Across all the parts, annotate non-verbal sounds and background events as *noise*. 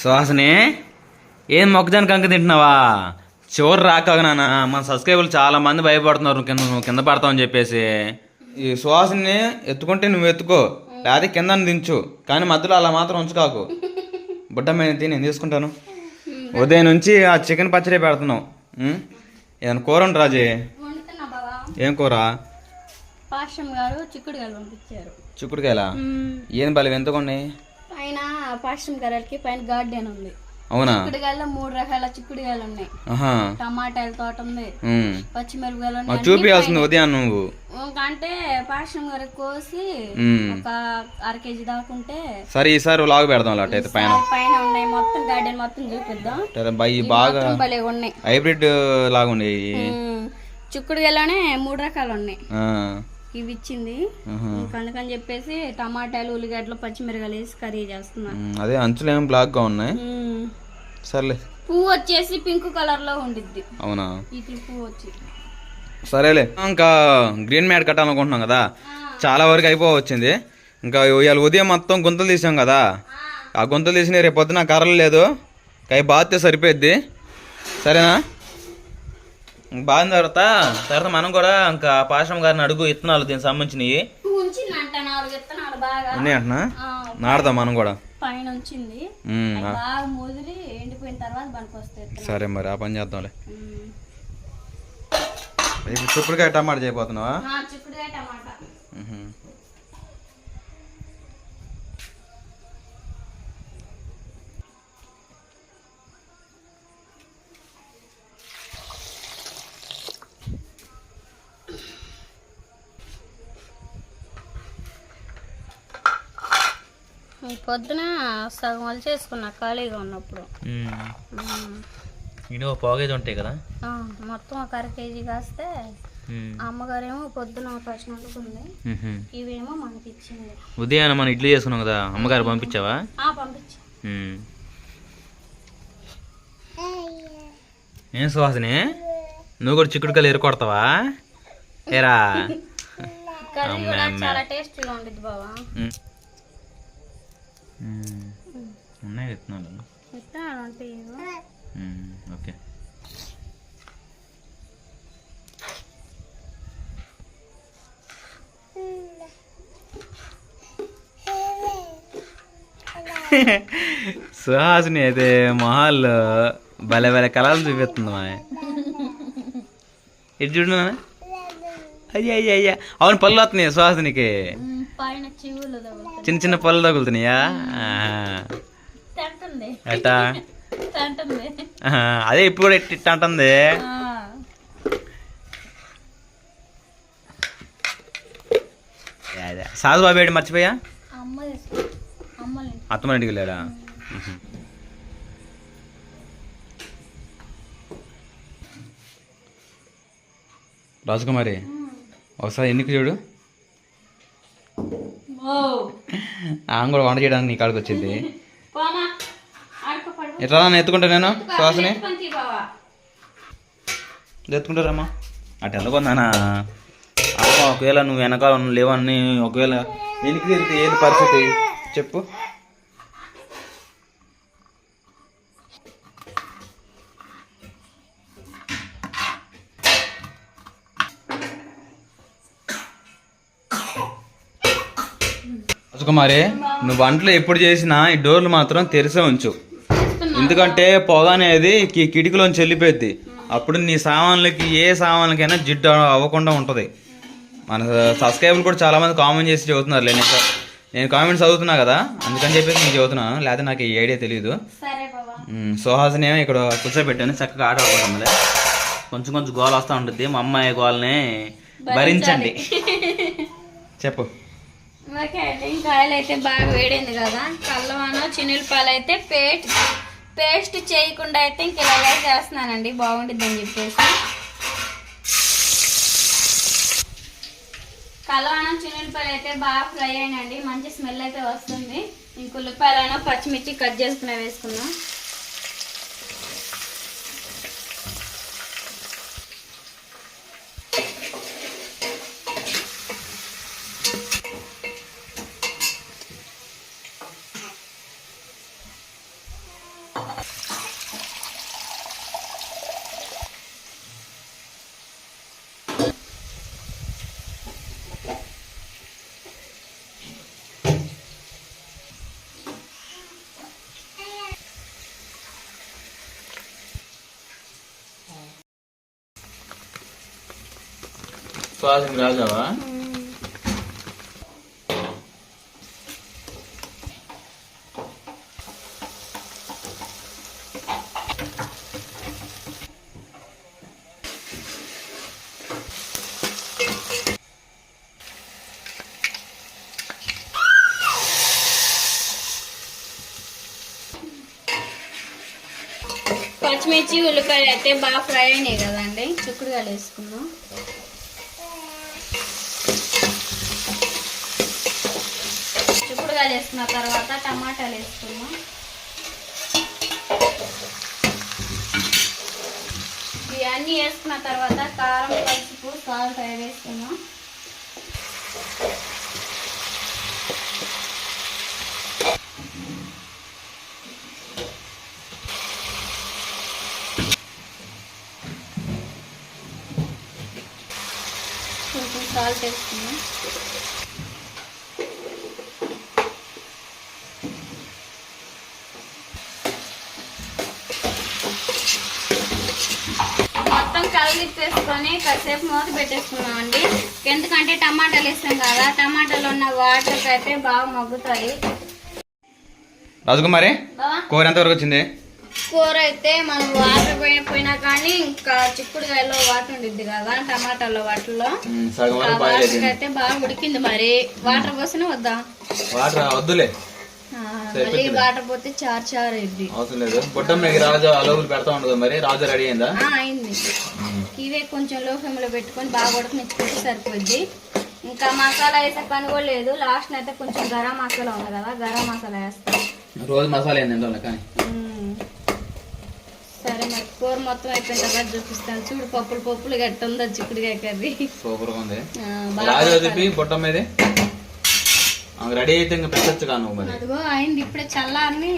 సుహాసిని ఏం మొక్కజానికి కంక తింటున్నావా? చివరి రాక నాన్న. మన సబ్స్క్రైబర్లు చాలా మంది భయపడుతున్నారు. కింద నువ్వు కింద పడతావని చెప్పేసి. ఈ సుహాసిని ఎత్తుకుంటే నువ్వు ఎత్తుకో. లేకపోతే కింద దించు. కానీ మధ్యలో అలా మాత్రం ఉంచుకాకు. బుడ్డ మీద తిని నేను తీసుకుంటాను ఉదయం నుంచి ఆ చికెన్ పచ్చడి పెడుతున్నావు? ఏదైనా కూర ఉంటు రాజే? ఏం కూర? చిక్కుడుగాయలు పంపించారు. చిక్కుడుకాయలా? ఏం బలి ఎంత ఉన్నాయి పైన పాశ్రం గారికి పైన గార్డెన్ ఉంది. అవునా? చిక్కుడుగాయల్లో మూడు రకాల చిక్కుడుగాయలు ఉన్నాయి. టమాటాల తోట ఉంది. పచ్చిమిరపకాయలు ఉన్నాయి. చూపియాల్సింది ఉదయం నువ్వు. అంటే పాశ్రం గారికి కోసి. ఒక అర కేజీ దాకుంటే సరే ఈసారి లాగు పెడదాం అలా అట్టయితే పైన. పైన ఉన్నాయి. మొత్తం గార్డెన్ మొత్తం చూపిద్దాం. బాగా ఉన్నాయి. హైబ్రిడ్ లాగా ఉమ్, చిక్కుడుగాయలోనే మూడు రకాలు ఉన్నాయి. ఇవి ఇచ్చింది అందుకని చెప్పేసి టమాటాలు ఉల్లిగడ్డలు పచ్చిమిరకాయలు వేసి కర్రీ చేస్తున్నా. ఉమ్, అదే అంచులు ఏమో బ్లాక్గా ఉన్నాయి? ఉమ్, సర్లే. పువ్వు వచ్చేసి పింక్ కలర్లో ఉండిద్ది. అవునా? ఇట్లా పువ్వు వచ్చి. సరేలే. ఇంకా గ్రీన్ మ్యాట్ కట్టాలనుకుంటున్నాం కదా? చాలా వరకు అయిపోవచ్చింది. ఇంకా ఇవాళ ఉదయం మొత్తం గుంతలు తీసాం కదా? ఆ. గుంతలు తీసిన రేపు పొద్దున కర్రలు లేదు. అవి బాధితే సరిపోద్ది సరేనా? బాధిన తర్వాత తర్వాత మనం కూడా ఇంకా పాశ్రం గారిని అడుగు ఇత్తనాలు దీనికి సంబంధించినవి. ఉన్నాయి అంటున్నా నాడదాం మనం కూడా. సరే మరి ఆ పని చేద్దాంలే. ఇప్పుడు చిక్కుడుకాయ టమాటా చేయబోతున్నావా? పొద్దున సగం వాళ్ళు చేసుకున్నా ఖాళీగా ఉన్నప్పుడు. పోగేది ఉంటాయి కదా? ఆ, మొత్తం ఒక అర కేజీ కాస్తే మ్మ్. అమ్మగారేమో పొద్దున ఫస్ట్ వండుకుంది. ఇవేమో మనకి ఇచ్చింది ఉదయాన్నే మనం ఇడ్లీ చేసుకున్నాం కదా అమ్మగారు పంపించావా? ఆ పంపించి. ఏం సుహాసిని? నువ్వు కూడా చిక్కుడుకాయలు ఎరుకొడతావా ఏరా. చాలా టేస్టీగా ఉండిద్ది బావా. ఉన్నాయి విత్తనాలు విత్తనాలు అంటే. ఓకే. సుహాసిని అయితే మొహాల్లో భలే భలే కళలు చూపిస్తుంది మా ఇది చూడు. అయ్యా అయ్యా అయ్యా. అవును పళ్ళు వస్తున్నాయి సుహాసినికి. చిన్న చిన్న పళ్ళు తగులుతున్నాయా? ఆహా. అదే ఇప్పుడు కూడా ఇట్ ఇట్ట అంటుంది. అదే సాధు బాబు ఏడు మర్చిపోయా? అత్తమ్మ ఇంటికి వెళ్ళాడా? రాజకుమారి ఒకసారి ఎన్నిక చూడు. ఆమె కూడా వంట చేయడానికి నీ కాడికి వచ్చింది. ఎట్లా నేను ఎత్తుకుంటా నేను బావా. ఎత్తుకుంటారమ్మా. అటు ఎందుకున్నానా అమ్మ ఒకవేళ నువ్వు వెనకాల లేవని ఒకవేళ వెనక్కి తిరిగితే ఏది పరిస్థితి? చెప్పు. రాజకుమారి నువ్వు వంటలు ఎప్పుడు చేసినా ఈ డోర్లు మాత్రం తెరిసే ఉంచు. ఎందుకంటే పొగ అనేది కి- కిటికీలోంచి వెళ్ళిపోద్ది అప్పుడు నీ సామాన్లకి ఏ సామాన్లకైనా జిడ్డు అవ్వకుండా ఉంటుంది. మన సబ్స్క్రైబర్లు కూడా చాలా మంది కామెంట్ చేసి చదువుతున్నారు నేను నేను కామెంట్స్ చదువుతున్నా కదా అందుకని చెప్పేసి నేను చదువుతున్నాను లేకపోతే నాకు ఈ ఐడియా తెలియదు సుహాసిని ఏమో ఇక్కడ కూర్చోబెట్టాను చక్కగా ఆట ఆడుకుంటుంది. కొంచెం కొంచెం గోల వస్తూ ఉంటుంది. మా అమ్మాయి గోల్ని భరించండి. చెప్పు. ఓకే అండి. ఇంకా ఆయిల్ అయితే బాగా వేడింది కదా. కల్లవాను చిన్నులపాయలు అయితే పేస్ట్ పేస్ట్ చేయకుండా అయితే ఇంక ఇలాగే చేస్తున్నానండి. బాగుంటుంది అని చెప్పేసి. కలవాన చిన్నులపాయలు అయితే బాగా ఫ్రై అయినండి మంచి స్మెల్ అయితే వస్తుంది. ఇంక ఉల్లిపాయలైనా పచ్చిమిర్చి కట్ చేసుకునే వేసుకున్నాం సుహాసిని రాజావా? పచ్చిమిర్చి ఉల్లిపాయలు అయితే బాగా ఫ్రై అయినాయి కదండి. చిక్కుడుగాయలు వేసుకున్నాం ఉల్లిపాయలు వేసుకున్న తర్వాత టమాటాలు వేసుకున్నాం ఇవన్నీ వేసుకున్న తర్వాత కారం పసుపు సాల్ట్ అవి వేసుకున్నాం కొంచెం సాల్ట్ మొత్తం కలిపేసుకొని కాసేపు మూత పెట్టేసుకున్నాం అండి ఎందుకంటే టమాటాలు వేస్తాం కదా టమాటాలో ఉన్న వాటర్ అయితే బాగా మగ్గుతాయి. రాజకుమారి కూర ఎంతవరకు వచ్చింది? కూర అయితే మనం వాటర్ పోయిన కానీ ఇంకా చిక్కుడుకాయలో వాటర్ ఉండిద్ది కదా టమాటాలో వాటర్లో. వరకు వాటర్ అయితే బాగా ఉడికింది మరి. వాటర్ పోసినా వద్దా? వాటర్ వద్దులే. మళ్ళీ వాటర్ పోతే చారు చారు అయింది అవసరం లేదు. బుట్టమ్మకి రాజు అలవులు పెడతా ఉండదు మరి? రాజు రెడీ అయిందా? అయింది. ఇవే కొంచెం లో ఫ్లేమ్లో పెట్టుకొని బాగా ఉడకనిచ్చుకుంటే సరిపోద్ది. ఇంకా మసాలా వేసే పని కూడా లేదు. లాస్ట్ అయితే కొంచెం గరం మసాలా ఉంది కదా గరం మసాలా వేస్తాం. రోజు మసాలా ఏంది ఏంటో కానీ. సరే మరి కూర మొత్తం అయిపోయిన తర్వాత చూపిస్తాను. చూడు పప్పులు పప్పులు గట్టి ఉందా చిక్కుడుకాయ కర్రీ. సూపర్గా ఉంది బాగా చెప్పి బుట్టమ్మది ఆమె రెడీ అయితే ఇంకా పెట్టచ్చు కా నువ్వు మరి? అదిగో అయింది ఇప్పుడే చల్లారని.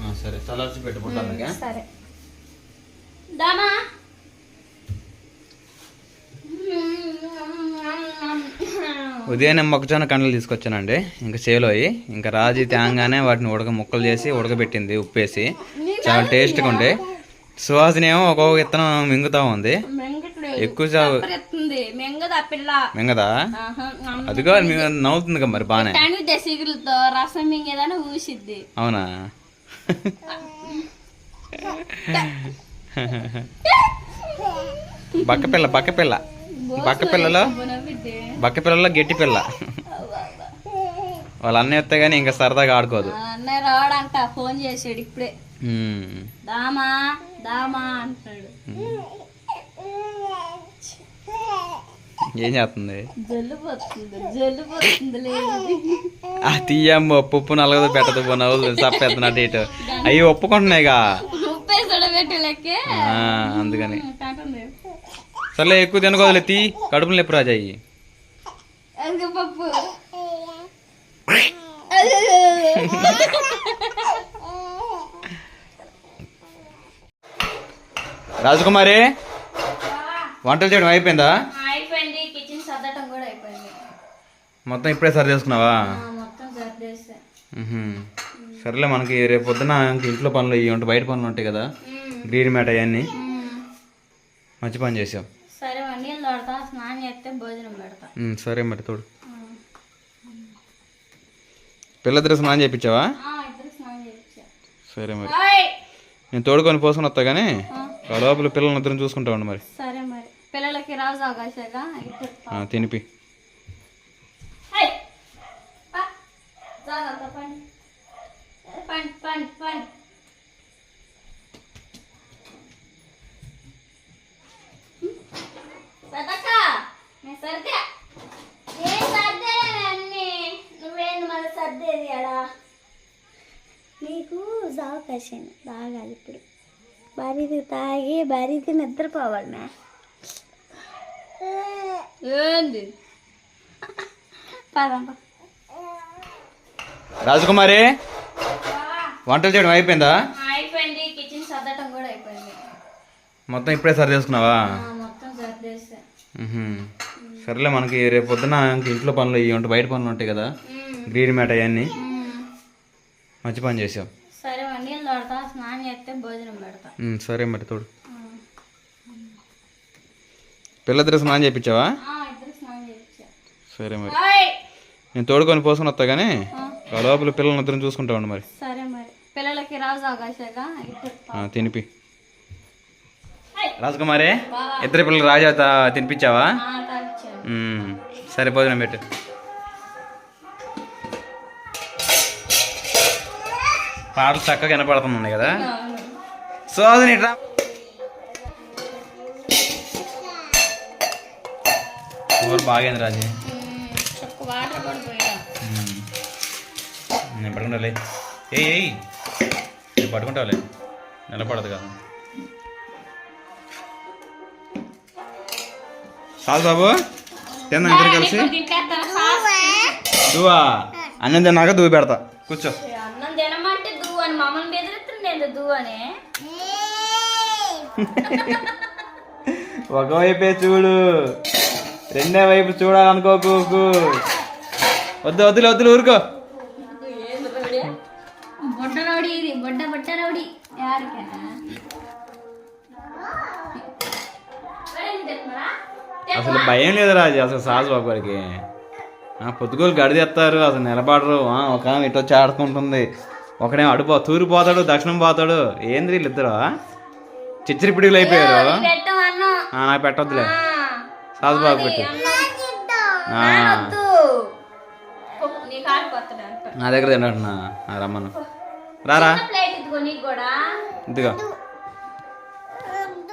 ఆ, సరే చల్లార్చి పెట్టు బుట్టమ్మకి సరే. దామా? ఉదయాన్నే మొక్కజొన్న కండలు తీసుకొచ్చానండి. ఇంకా చేలోయి ఇంకా రాజు తేంగానే వాటిని ఉడక ముక్కలు చేసి ఉడకబెట్టింది ఉప్పేసి. చాలా టేస్ట్గా ఉండే. సువాసన ఏమో ఒక్కొక్క విత్తనం మింగుతా ఉంది. ఎక్కువ చా- ఎత్తుంది మెంగదా. అదిగో మీ- నవ్వుతుంది కదా మరి బానే. దశగులతో రసం మింగేదాన్ని ఊసిద్ది. అవునా? బక్క పిల్ల బక్క పిల్ల. బక్క పిల్లలో? బక్క పిల్లలో గట్టి పిల్ల. వాళ్ళ అన్న ఎత్తే కానీ ఇంకా సరదాగా ఆడుకోదు. అన్నయ్య రావడంట ఫోన్ చేసాడు ఇప్పుడే. దామా దామా అంటాడు ఏం చేస్తుంది? ఆ తీయమ్మ ఉప్పు నలగదు పెట్టదు నవ్వులు సప్పేస్తున్నట్టు ఇటు. అవి ఒప్పుకుంటున్నాయిగా? అందుకని. సర్లే ఎక్కువ తినకోదులే తీ. కడుపులు నొప్పి రాజా అయ్యి. రాజకుమారి వంటలు చేయడం అయిపోయింది కిచెన్ సర్దటం కూడా అయిపోయింది మొత్తం ఇప్పుడే సరి చేసుకున్నావా. సర్లే మనకి రేపు పొద్దున ఇంక ఇంట్లో పనులు ఇవి ఉంటాయి బయట పనులు ఉంటాయి కదా గ్రీన్ మ్యాట్ అవన్నీ. మంచి పని చేసావు. సరే మరి తోడు. పిల్లద్దరు స్నానం చేయించావా? సరే మరి! నేను తోడుకొని పోసుకొని వస్తా కానీ లోపల పిల్లల్ని ఇద్దరం చూసుకుంటా ఉండు మరి. సరే మరి. పిల్లలకి రాజు ఆకాశగా ఇద్దరు ఆ, తినిపి హై! పా. జాగ్రత్త పండి పండి పండి పండి పెద్దక్క నేను సర్దే నేను సర్దే అన్ని నువ్వేంది మరి సర్దేది అలా నీకు అవకాశం తాగాలి ఇప్పుడు. బరిది తాగి బరిది నిద్రపోవాలి మే. ఏంది? రాజకుమారి వంటలు చేయడం అయిపోయిందా? అయిపోయింది. కిచెన్ సర్దటం కూడా అయిపోయింది. మొత్తం ఇప్పుడే సరి చేసుకున్నావా? ఆ, మొత్తం సర్దేసా ఉహుం. సర్లే మనకి రేపు పొద్దున ఇంక ఇంట్లో పనులు ఇవి ఉంటాయి బయట పనులు ఉంటాయి కదా గ్రీన్ మ్యాట్ అవన్నీ. మంచి పని చేసావు సరే మరి నీళ్ళు తోడతా భోజనం పెడతా. సరే మరి తోడు. పిల్లద్దరు స్నానం చేయించావా ఆ, ఇద్దరు స్నానం సరే మరి. నేను తోడుకొని పోసుకొని వస్తా కానీ లోపల పిల్లల్ని ఇద్దరం చూసుకుంటా ఉండు మరి. సరే మరి. పిల్లలకి రాజు అవకాశంగా ఇద్దరు ఆ, తినిపి. రాజకుమారి ఇద్దరు పిల్లలు రాజా తినిపించావా. సరే భోజనం పెట్టు. పాటలు చక్కగా వినపడుతున్నాయి కదా? సుహాసిని ఇట్రా కూర బాగైంది రాజీ. నేను పట్టుకుంటాలే ఏయ్ ఏయ్. నేను పట్టుకుంటావులే నిలబడదు కదా. చాలు బాబు తిందాం ఇద్దరు కలిసి. దువ్వా. అన్నం తిన్నాక దువ్వు పెడతా. కూర్చో అన్నం తినమంటే దువ్వు అని మమ్మల్ని *laughs* ఒకవైపే చూడు. రెండే వైపు చూడాలనుకోకు వద్దు వద్దులే వద్దులు ఊరుకో. రౌడీ ఇది రౌడీ. అసలు భయం లేదు రాజు అసలు సాజు బాబు గారికి పొద్దుగోలు గడిదెత్తారు అసలు నిలబడరు. ఒక ఇటు వచ్చి ఆడుకుంటుంది. ఒకడేమో అడుపో తూరు పోతాడు దక్షిణం పోతాడు. ఏంది వీళ్ళిద్దరు? చిచ్చిరి పిడిగులు అయిపోయారు పెట్టం అన్నం. ఆ, నాకు పెట్టొద్దులే. సాజు బాబు పెట్టు. నా దగ్గర తింటున్నా రమ్మను. రారా? ఇదిగో.